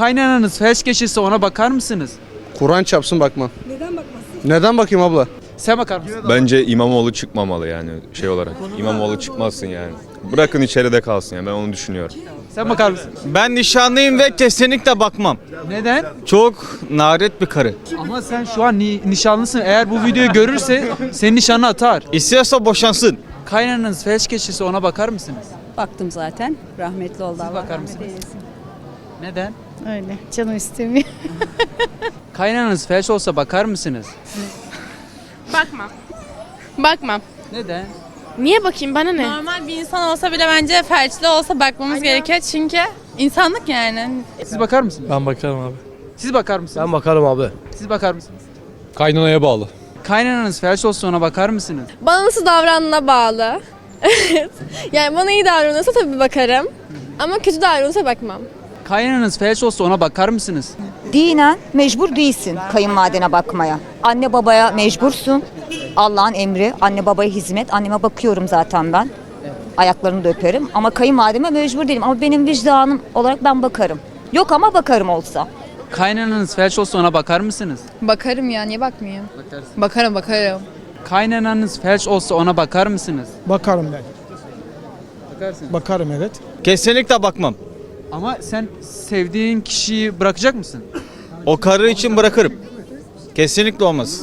Kaynananız felç geçirse ona bakar mısınız? Kur'an çapsın bakmam. Neden bakmasın? Neden bakayım abla? Sen bakar mısın? Bence İmamoğlu çıkmamalı yani şey olarak. İmamoğlu çıkmasın yani. Bırakın içeride kalsın yani ben onu düşünüyorum. Sen bakar mısın? Ben nişanlıyım ve kesinlikle bakmam. Neden? Çok naret bir karı. Ama sen şu an ni- nişanlısın. Eğer bu videoyu görürse senin nişanı atar. İstiyorsa boşansın. Kaynananız felç geçirse ona bakar mısınız? Baktım zaten. Rahmetli oldu. Allah bakar rahmet mısınız? eylesin. Neden? Öyle. Canım istemiyor. Kaynananız felç olsa bakar mısınız? Bakmam. Bakmam. Neden? Niye bakayım bana ne? Normal bir insan olsa bile bence felçli olsa bakmamız gerekiyor çünkü insanlık yani. Siz bakar mısınız? Ben bakarım abi. Siz bakar mısınız? Ben bakarım abi. Siz bakar mısınız? Kaynanaya bağlı. Kaynananız felç olsa ona bakar mısınız? Bana nasıl davrandığına bağlı. yani bana iyi davranırsa tabii bakarım. Ama kötü davranırsa bakmam. Kaynananız felç olsa ona bakar mısınız? Dinen mecbur değilsin kayınvalidene bakmaya. Anne babaya mecbursun. Allah'ın emri. Anne babaya hizmet. Anneme bakıyorum zaten ben. Ayaklarını da öperim. Ama kayınvalideme mecbur değilim. Ama benim vicdanım olarak ben bakarım. Yok ama bakarım olsa. Kaynananız felç olsa ona bakar mısınız? Bakarım ya niye bakmayayım? Bakarsın. Bakarım bakarım. Kaynananız felç olsa ona bakar mısınız? Bakarım ben. Bakarsın. Bakarım evet. Kesinlikle bakmam. Ama sen sevdiğin kişiyi bırakacak mısın? O karı için bırakırım. Kesinlikle olmaz.